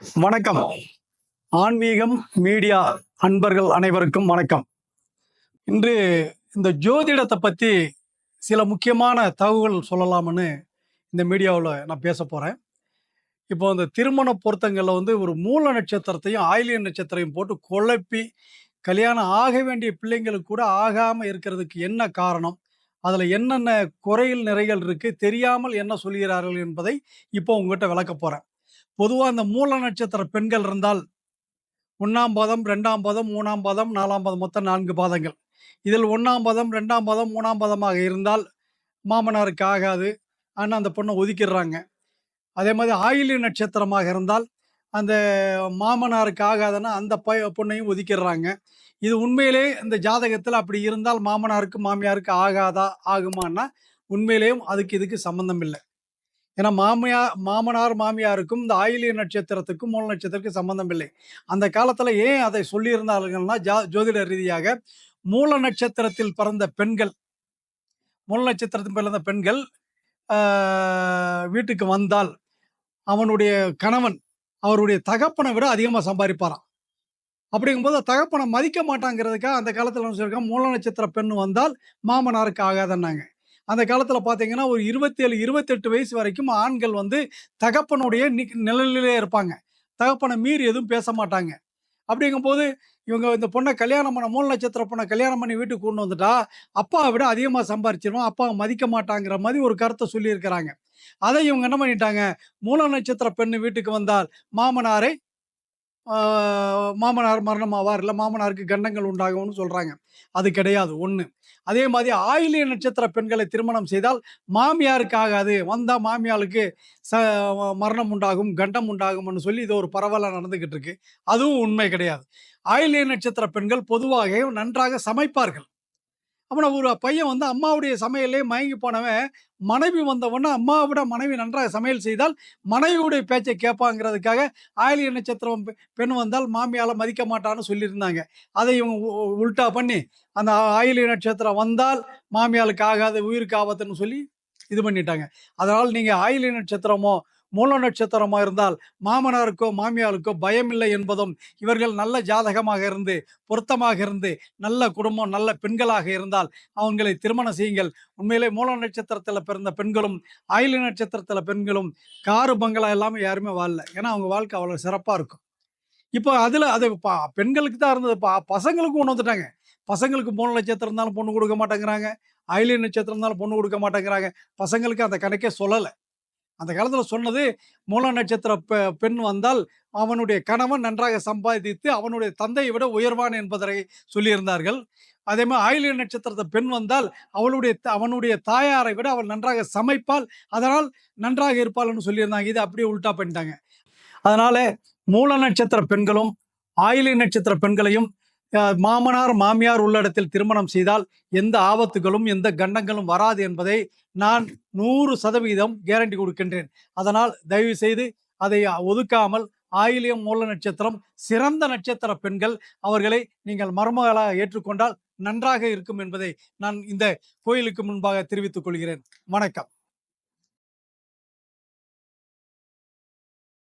வணக்கம். ஆன்மீகம் மீடியா அன்பர்கள் அனைவருக்கும் வணக்கம். இன்று இந்த ஜோதிடத்தை பற்றி சில முக்கியமான தகவல்கள் சொல்லலாம்னு இந்த மீடியாவில் நான் பேச போகிறேன் இப்போ இந்த திருமண பொருத்தங்களில் வந்து ஒரு மூல நட்சத்திரத்தையும் ஆயிலிய நட்சத்திரையும் போட்டு குழப்பி கல்யாணம் ஆக வேண்டிய பிள்ளைங்களுக்கு கூட ஆகாமல் இருக்கிறதுக்கு என்ன காரணம்? அதில் என்னென்ன குறையில் நிறைகள் இருக்குது தெரியாமல் என்ன சொல்கிறார்கள் என்பதை இப்போ உங்ககிட்ட விளக்க போகிறேன் பொதுவாக அந்த மூல நட்சத்திர பெண்கள் இருந்தால் ஒன்றாம் பாதம் ரெண்டாம் பாதம் மூணாம் பாதம் நாலாம் பாதம் மொத்தம் நான்கு பாதங்கள். இதில் ஒன்றாம் பாதம் ரெண்டாம் பாதம் மூணாம் பாதமாக இருந்தால் மாமனாருக்கு ஆகாது. ஆனால் அந்த பொண்ணை ஒதுக்கிடுறாங்க. அதே மாதிரி ஆயிலி நட்சத்திரமாக இருந்தால் அந்த மாமனாருக்கு ஆகாதுன்னா அந்த ப பொண்ணையும் ஒதுக்கிடுறாங்க. இது உண்மையிலே இந்த ஜாதகத்தில் அப்படி இருந்தால் மாமனாருக்கு மாமியாருக்கு ஆகாதா ஆகுமான்னா உண்மையிலேயும் அதுக்கு இதுக்கு சம்மந்தம் இல்லை. ஏன்னா மாமியா மாமனார் மாமியாருக்கும் இந்த ஆயிலிய நட்சத்திரத்துக்கும் மூல நட்சத்திரத்துக்கும் சம்பந்தம் இல்லை. அந்த காலத்தில் ஏன் அதை சொல்லியிருந்தார்கள்னா ஜா ஜோதிட ரீதியாக மூல நட்சத்திரத்தில் பிறந்த பெண்கள் மூல நட்சத்திரத்தில் பிறந்த பெண்கள் வீட்டுக்கு வந்தால் அவனுடைய கணவன் அவருடைய தகப்பனை விட அதிகமாக சம்பாதிப்பாராம். அப்படிங்கும்போது தகப்பனை மதிக்க மாட்டாங்கிறதுக்காக அந்த காலத்தில் என்ன சொல்லியிருக்காங்க மூல நட்சத்திர பெண் வந்தால் மாமனாருக்கு ஆகாதன்னாங்க. அந்த காலத்தில் பார்த்தீங்கன்னா ஒரு இருபத்தேழு இருபத்தெட்டு வயசு வரைக்கும் ஆண்கள் வந்து தகப்பனுடைய நி- நிழலிலே இருப்பாங்க. தகப்பனை மீறி எதுவும் பேச மாட்டாங்க. அப்படிங்கும்போது இவங்க இந்த பொண்ணை கல்யாணம் பண்ண மூல நட்சத்திர பொண்ணை கல்யாணம் பண்ணி வீட்டுக்கு கொண்டு வந்துட்டா அப்பாவை விட அதிகமாக சம்பாரிச்சிருவோம் அப்பாவை மதிக்க மாட்டாங்கிற மாதிரி ஒரு கருத்தை சொல்லியிருக்கிறாங்க. அதை இவங்க என்ன பண்ணிட்டாங்க? மூல நட்சத்திர பெண்ணு வீட்டுக்கு வந்தால் மாமனாரை மாமனார் மரணம் ஆவார் இல்லை மாமனாருக்கு கண்டங்கள் உண்டாகும்னு சொல்கிறாங்க அது கிடையாது ஒன்று அதே மாதிரி ஆயிலிய நட்சத்திர பெண்களை திருமணம் செய்தால் மாமியாருக்கு ஆகாது வந்தால் மாமியாருக்கு ச மரணம் உண்டாகும் கண்டம் உண்டாகும்னு சொல்லி இது ஒரு பரவலாக நடந்துக்கிட்டு இருக்கு. அதுவும் உண்மை கிடையாது. ஆயிலிய நட்சத்திர பெண்கள் பொதுவாக நன்றாக சமைப்பார்கள். அவனை ஒரு பையன் வந்து அம்மாவுடைய சமையலே மயங்கி போனவன் மனைவி வந்தவொடனே அம்மாவை விட மனைவி நன்றாக சமையல் செய்தால் மனைவியுடைய பேச்சை கேட்பாங்கிறதுக்காக ஆயிலிய நட்சத்திரம் பெண் வந்தால் மாமியால் மதிக்க மாட்டான்னு சொல்லியிருந்தாங்க. அதை இவங்க உல்டா பண்ணி அந்த ஆயிலிய நட்சத்திரம் வந்தால் மாமியாளுக்கு ஆகாது உயிருக்கு ஆபத்துன்னு சொல்லி இது பண்ணிட்டாங்க. அதனால் நீங்கள் ஆயிலிய நட்சத்திரமோ மூல நட்சத்திரமாக இருந்தால் மாமனாருக்கோ மாமியாருக்கோ பயமில்லை என்பதும் இவர்கள் நல்ல ஜாதகமாக இருந்து பொருத்தமாக இருந்து நல்ல குடும்பம் நல்ல பெண்களாக இருந்தால் அவங்களை திருமணம் செய்யுங்கள். உண்மையிலே மூல நட்சத்திரத்தில் பிறந்த பெண்களும் ஆயிலி நட்சத்திரத்தில் பெண்களும் காரு பங்களா எல்லாமே யாருமே வாழல. ஏன்னா அவங்க வாழ்க்கை அவ்வளோ சிறப்பாக இருக்கும். இப்போ அதில் அது பா பெண்களுக்கு தான் இருந்தது. பா பசங்களுக்கும் ஒன்று வந்துட்டாங்க. பசங்களுக்கு மூணு நட்சத்திரம் இருந்தாலும் பொண்ணு கொடுக்க மாட்டேங்கிறாங்க. அயலி நட்சத்திரம் இருந்தாலும் பொண்ணு கொடுக்க மாட்டேங்கிறாங்க. பசங்களுக்கு அந்த கணக்கே சொல்லலை. அந்த காலத்தில் சொன்னது மூல நட்சத்திர பெண் வந்தால் அவனுடைய கணவன் நன்றாக சம்பாதித்து அவனுடைய தந்தையை விட உயர்வான் என்பதை சொல்லியிருந்தார்கள். அதே மாதிரி ஆயிலிய நட்சத்திரத்தை பெண் வந்தால் அவளுடைய த- அவனுடைய தாயாரை விட அவள் நன்றாக சமைப்பால் அதனால் நன்றாக இருப்பாள்னு சொல்லியிருந்தாங்க. இது அப்படியே உல்டா பண்ணிட்டாங்க. அதனால மூல நட்சத்திர பெண்களும் ஆயிலிய நட்சத்திர பெண்களையும் மாமனார் மாமியார் உள்ளிடத்தில் திருமணம் செய்தால் எந்த ஆபத்துகளும் எந்த கண்டங்களும் வராது என்பதை நான் நூறு சதவீதம் கேரண்டி கொடுக்கின்றேன். அதனால் தயவு செய்து அதை ஒதுக்காமல் ஆயிலியம் மூல நட்சத்திரம் சிறந்த நட்சத்திர பெண்கள் அவர்களை நீங்கள் மருமகளாக ஏற்றுக்கொண்டால் நன்றாக இருக்கும் என்பதை நான் இந்த கோயிலுக்கு முன்பாக தெரிவித்துக் கொள்கிறேன். வணக்கம்.